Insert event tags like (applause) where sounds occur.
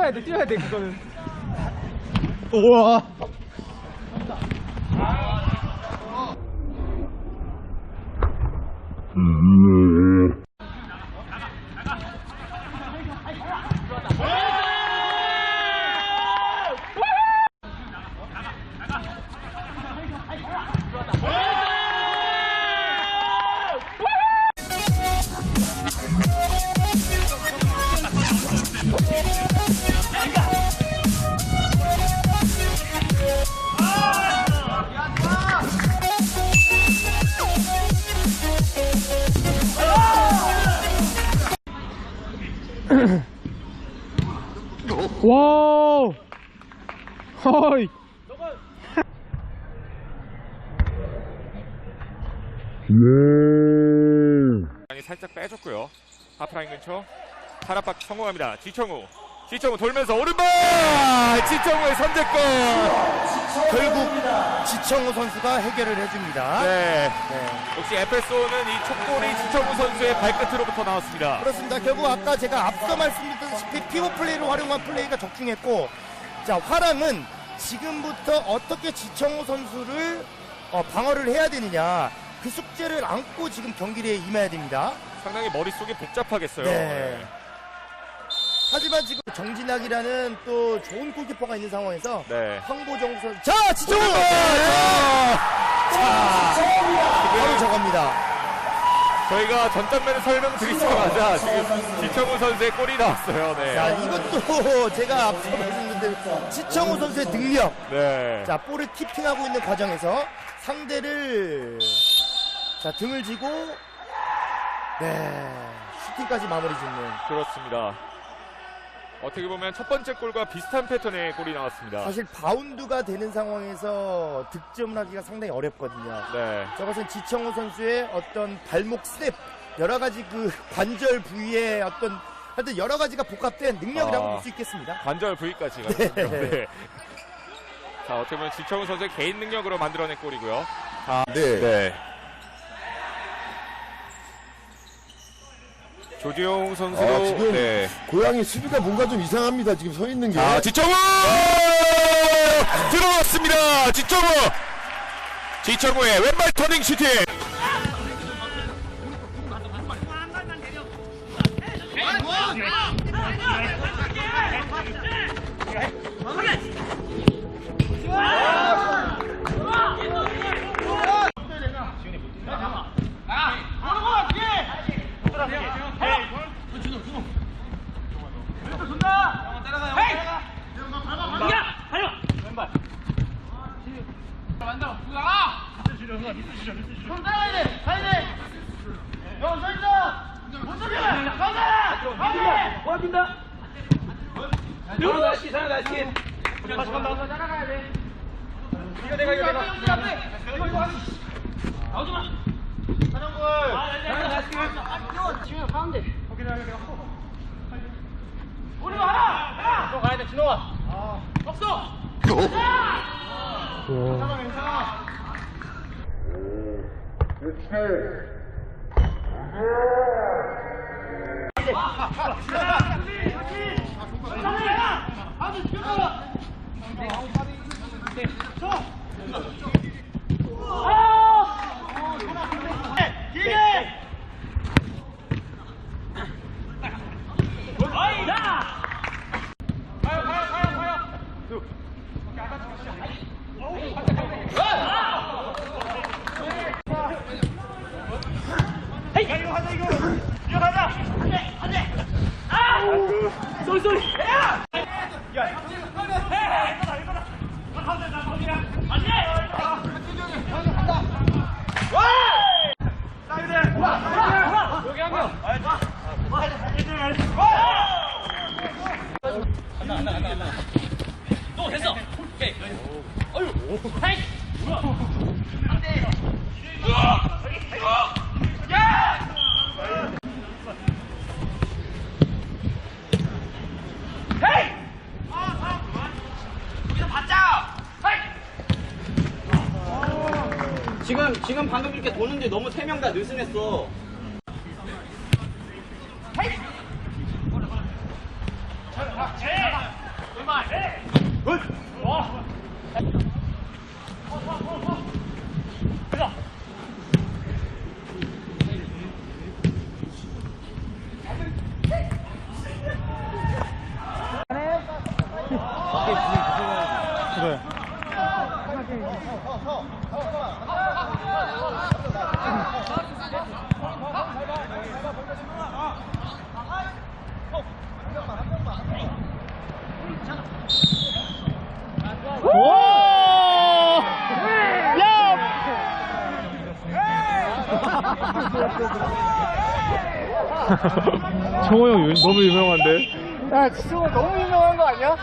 뛰어야 돼 뛰어야 돼 그거는 우와. 와우 허이 방이 살짝 빼줬고요. 하프라인 근처 하나박 성공합니다. 지청우. 지청우 돌면서 오른발! 지청우의 선제골! 결국 지청우 선수가 해결을 해줍니다. 네. 네. 역시 에페소는 이 촉골이 지청우 선수의 발끝으로부터 나왔습니다. 그렇습니다. 결국 아까 제가 앞서 말씀드렸다시피 피벗 플레이를 활용한 플레이가 적중했고, 자 화랑은 지금부터 어떻게 지청우 선수를 어, 방어를 해야 되느냐 그 숙제를 안고 지금 경기에 임해야 됩니다. 상당히 머릿속이 복잡하겠어요. 네. 하지만 지금 정진학이라는 또 좋은 골키퍼가 있는 상황에서 네. 황보정 선수 자 지청우 자 바로 저겁니다. 저희가 전장면을 설명드리자마자 지금 지청우 선수의 골이 나왔어요. 네. 자 이것도 (laughs) 제가 앞서 말씀드린 지청우 선수의 능력. 네. 자 볼을 키핑하고 있는 과정에서 상대를 자 등을 지고 네 슈팅까지 마무리 짓는 그렇습니다. 어떻게 보면 첫 번째 골과 비슷한 패턴의 골이 나왔습니다. 사실 바운드가 되는 상황에서 득점을 하기가 상당히 어렵거든요. 네. 저것은 지청호 선수의 어떤 발목 스텝 여러 가지 그 관절 부위의 어떤 하여튼 여러 가지가 복합된 능력이라고 아. 볼수 있겠습니다. 관절 부위까지 네. 가요. 네. 자, 어떻게 보면 지청우 선수의 개인 능력으로 만들어낸 골이고요. 네. 네. 조지용 선수도 아, 지금 네. 고양이 수비가 뭔가 좀 이상합니다. 지금 서 있는 게. 자, 지청우 들어왔습니다. 지청우 지청우의 왼발 터닝 슈팅. 지금 지 이거 가자 이거 이거 가자 안돼 뭔 소리 야! 야! 너 됐어! 오케이! 어휴! 금 방금 이렇게 도는데 너무 세 명 다 느슨했어. 그래. 오! 야! 정호 형 너무 유명한데? 야, 지성은 너무 유명한 거 아니야?